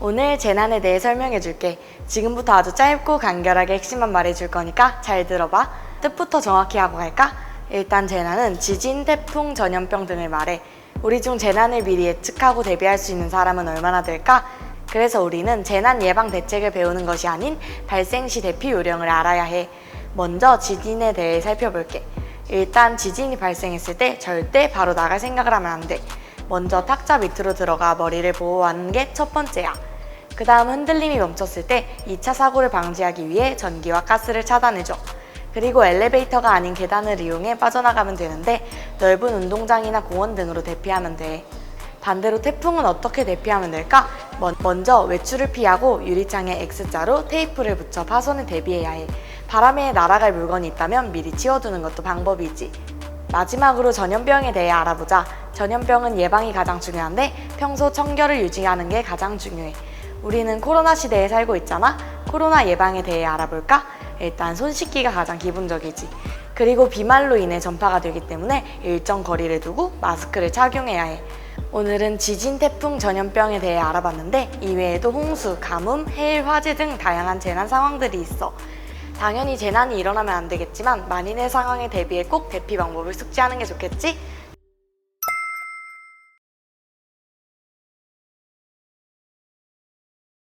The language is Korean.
오늘 재난에 대해 설명해 줄게. 지금부터 아주 짧고 간결하게 핵심만 말해 줄 거니까 잘 들어봐. 뜻부터 정확히 하고 갈까? 일단 재난은 지진, 태풍, 전염병 등을 말해. 우리 중 재난을 미리 예측하고 대비할 수 있는 사람은 얼마나 될까? 그래서 우리는 재난 예방 대책을 배우는 것이 아닌 발생 시 대피 요령을 알아야 해. 먼저 지진에 대해 살펴볼게. 일단 지진이 발생했을 때 절대 바로 나갈 생각을 하면 안 돼. 먼저 탁자 밑으로 들어가 머리를 보호하는 게 첫 번째야. 그 다음 흔들림이 멈췄을 때 2차 사고를 방지하기 위해 전기와 가스를 차단해줘. 그리고 엘리베이터가 아닌 계단을 이용해 빠져나가면 되는데 넓은 운동장이나 공원 등으로 대피하면 돼. 반대로 태풍은 어떻게 대피하면 될까? 먼- 먼저 외출을 피하고 유리창에 X자로 테이프를 붙여 파손에 대비해야 해. 바람에 날아갈 물건이 있다면 미리 치워두는 것도 방법이지. 마지막으로 전염병에 대해 알아보자. 전염병은 예방이 가장 중요한데 평소 청결을 유지하는 게 가장 중요해. 우리는 코로나 시대에 살고 있잖아. 코로나 예방에 대해 알아볼까? 일단 손 씻기가 가장 기본적이지. 그리고 비말로 인해 전파가 되기 때문에 일정 거리를 두고 마스크를 착용해야 해. 오늘은 지진, 태풍, 전염병에 대해 알아봤는데 이외에도 홍수, 가뭄, 해일, 화재 등 다양한 재난 상황들이 있어. 당연히 재난이 일어나면 안 되겠지만 만인의 상황에 대비해 꼭 대피 방법을 숙지하는 게 좋겠지?